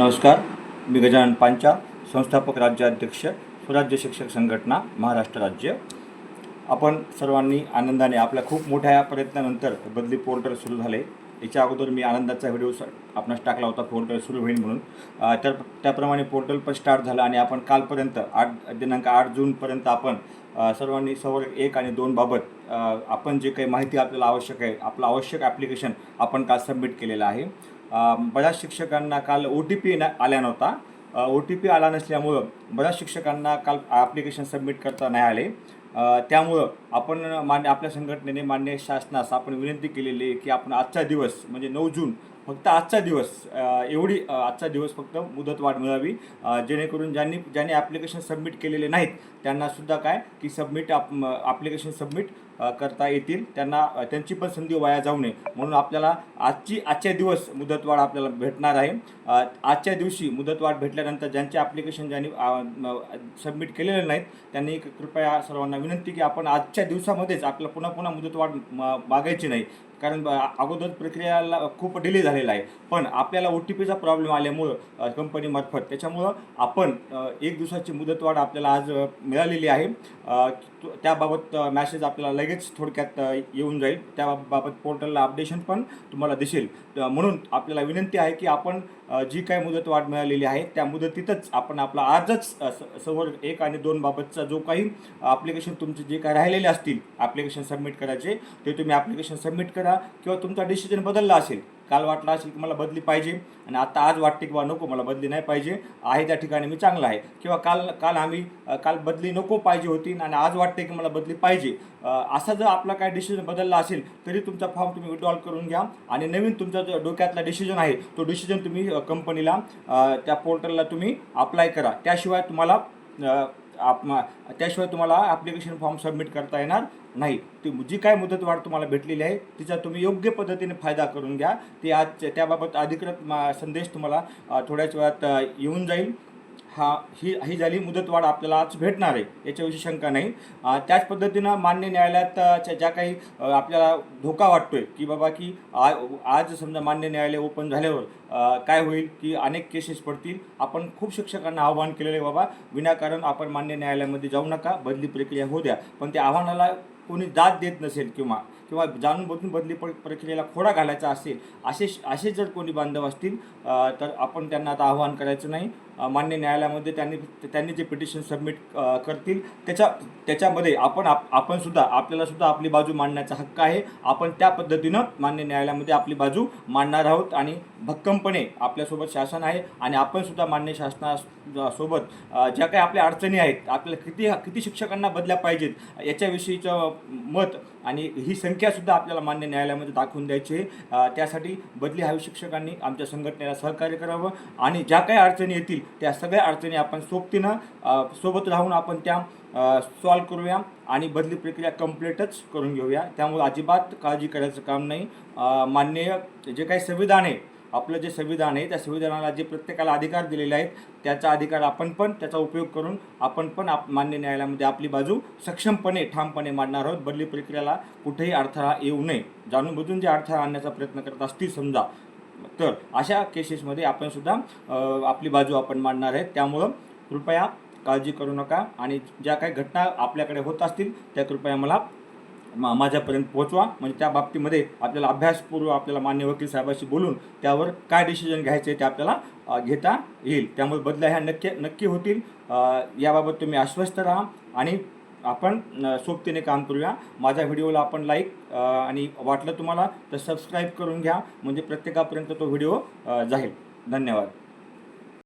नमस्कार मी गजानन पांचा संस्थापक राज्याध्यक्ष स्वराज्य शिक्षक संघटना महाराष्ट्र राज्य. आपण सर्वांनी आनंदाने आपल्या खूप मोठ्या प्रयत्नानंतर बदली पोर्टल सुरू झाले. याच्या अगोदर मी आनंदाचा व्हिडिओ आपणास टाकला होता पोर्टल सुरू होईल म्हणून. तर त्याप्रमाणे पोर्टल पण स्टार्ट झालं आणि आपण कालपर्यंत आठ दिनांक आठ जूनपर्यंत आपण सर्वांनी सवर एक आणि दोन बाबत आपण जे काही माहिती आपल्याला आवश्यक आहे आपलं आवश्यक ॲप्लिकेशन आपण काल सबमिट केलेलं आहे. बऱ्याच शिक्षकांना काल ओ टी पी आल्या नव्हता. ओ टी पी आला नसल्यामुळं बऱ्याच शिक्षकांना काल ॲप्लिकेशन सबमिट करता नाही आले. त्यामुळं आपण मान्य आपल्या संघटनेने मान्य शासनास आपण विनंती केलेली आहे की आपण आजचा दिवस म्हणजे नऊ जून फक्त आजचा दिवस एवढी आजचा दिवस फक्त मुदतवाढ मिळावी जेणेकरून ज्यांनी ज्यांनी ॲप्लिकेशन सबमिट केलेले नाहीत त्यांनासुद्धा काय की सबमिट आप ॲप्लिकेशन सबमिट करता येतील. त्यांना त्यांची पण संधी वाया जाऊ नये. म्हणून आपल्याला आजची आजच्या दिवस मुदतवाढ आपल्याला भेटणार आहे. आजच्या दिवशी मुदतवाढ भेटल्यानंतर ज्यांचे ॲप्लिकेशन ज्यांनी सबमिट केलेले नाहीत त्यांनी कृपया सर्वांना विनंती की आपण आजच्या दिवसामध्येच आपल्याला पुन्हा पुन्हा मुदतवाढ मागायची नाही. कारण अगोदर प्रक्रियाला खूप डिले झालेला आहे. पण आपल्याला ओ टी पीचा प्रॉब्लेम आल्यामुळं कंपनीमार्फत त्याच्यामुळं आपण एक दिवसाची मुदतवाढ आपल्याला आज मिळालेली आहे. त्याबाबत मॅसेज आपल्याला लगेच थोडक्यात येऊन जाईल. त्याबाबत पोर्टलला अपडेशन पण तुम्हाला दिसेल. म्हणून आपल्याला विनंती आहे की आपण जी काय मुदतवाढ मिळालेली आहे त्या मुदतीतच आपण आपला आजच समोर स- एक आणि दोन बाबतचा जो काही ॲप्लिकेशन तुमचे जे काही राहिलेले असतील ॲप्लिकेशन सबमिट करायचे ते तुम्ही ॲप्लिकेशन सबमिट करा. किंवा तुमचा डिसिजन बदलला असेल काल वाटला असेल की मला बदली पाहिजे आणि आता आज वाटते की बा नको मला बदली नाही पाहिजे आहे त्या ठिकाणी मी चांगला आहे. किंवा काल काल आम्ही काल बदली नको पाहिजे होती आणि आज वाटते की मला बदली पाहिजे. असा जर आपला काय डिसिजन बदलला असेल तरी तुमचा फॉर्म तुम्ही विड्रॉल करून घ्या आणि नवीन तुमचा जो डोक्यातला डिसिजन आहे तो डिसिजन तुम्ही कंपनीला त्या पोर्टलला तुम्ही अप्लाय करा. त्याशिवाय तुम्हाला आप त्याशिवाय तुम्हाला ॲप्लिकेशन फॉर्म सबमिट करता येणार नाही. ती जी काय मुदतवाढ तुम्हाला भेटलेली आहे तिचा तुम्ही योग्य पद्धतीने फायदा करून घ्या. ते आज त्याबाबत अधिकृत मा- संदेश तुम्हाला थोड्याच वेळात येऊन जाईल. हा ही ही झाली मुदतवाढ आपल्याला आज भेटणार आहे. याच्याविषयी शंका नाही. त्याच पद्धतीनं मान्य न्यायालयात ज्या काही आपल्याला धोका वाटतोय की बाबा की आ- आज समजा मान्य न्यायालय ओपन झाल्यावर काय होईल की अनेक केसेस पडतील. आपण खूप शिक्षकांना आव्हान केलेलं आहे बाबा विनाकारण आपण मान्य न्यायालयामध्ये जाऊ नका बदली प्रक्रिया होऊ द्या. पण त्या आव्हानाला कोणी दाद देत नसेल किंवा किंवा जाणून बघून बदली प प्रक्रियेला खोडा घालायचा असेल असे असे जर कोणी बांधव असतील तर आपण त्यांना आता आव्हान करायचं नाही. मान्य न्यायालयामध्ये त्यांनी त्यांनी जे पिटिशन सबमिट करतील त्याच्या त्याच्यामध्ये आपण आप आपणसुद्धा आपल्यालासुद्धा आपली बाजू मांडण्याचा हक्क आहे. आपण त्या पद्धतीनं मान्य न्यायालयामध्ये आपली बाजू मांडणार आहोत आणि भक्कमपणे आपल्यासोबत शासन आहे आणि आपणसुद्धा मान्य शासनासोबत ज्या काही आपल्या अडचणी आहेत आपल्याला किती किती शिक्षकांना बदल्या पाहिजेत याच्याविषयीचं मत आणि ही संख्यासुद्धा आपल्याला मान्य न्यायालयामध्ये दाखवून द्यायची आहे. त्यासाठी बदली हवी शिक्षकांनी आमच्या संघटनेला सहकार्य करावं आणि ज्या काही अडचणी येतील त्या सगळ्या अडचणी आपण सोबतीनं सोबत राहून आपण त्या सॉल्व करूया आणि बदली प्रक्रिया कम्प्लीटच करून घेऊया. त्यामुळे अजिबात काळजी करायचं काम नाही. माननीय जे काही संविधान आहे आपलं जे संविधान आहे त्या संविधानाला जे प्रत्येकाला अधिकार दिलेले आहेत त्याचा अधिकार आपण पण त्याचा उपयोग करून आपण पण आप मान्य न्यायालयामध्ये आपली बाजू सक्षमपणे ठामपणे मांडणार आहोत. बदली प्रक्रियेला कुठेही अडथळा येऊ नये. जाणून बुजून जे अडथळा आणण्याचा प्रयत्न करत असतील समजा तर अशा केसेसमध्ये आपण सुद्धा आपली बाजू आपण मांडणार आहे त्यामुळं कृपया काळजी करू नका आणि ज्या काही घटना आपल्याकडे होत असतील त्या कृपया मला मा माझ्यापर्यंत पोहोचवा. म्हणजे त्या बाबतीमध्ये आपल्याला अभ्यासपूर्व आपल्याला मान्य वकील साहेबाशी बोलून त्यावर काय डिसिजन घ्यायचे ते आपल्याला घेता येईल. त्यामुळे बदल्या ह्या नक्की नक्की होतील. याबाबत तुम्ही आश्वस्त राहा आणि आपण सोबतीने काम करूया. माझ्या व्हिडिओला आपण लाईक आणि वाटलं तुम्हाला तर सबस्क्राईब करून घ्या. म्हणजे प्रत्येकापर्यंत तो व्हिडिओ जाईल. धन्यवाद.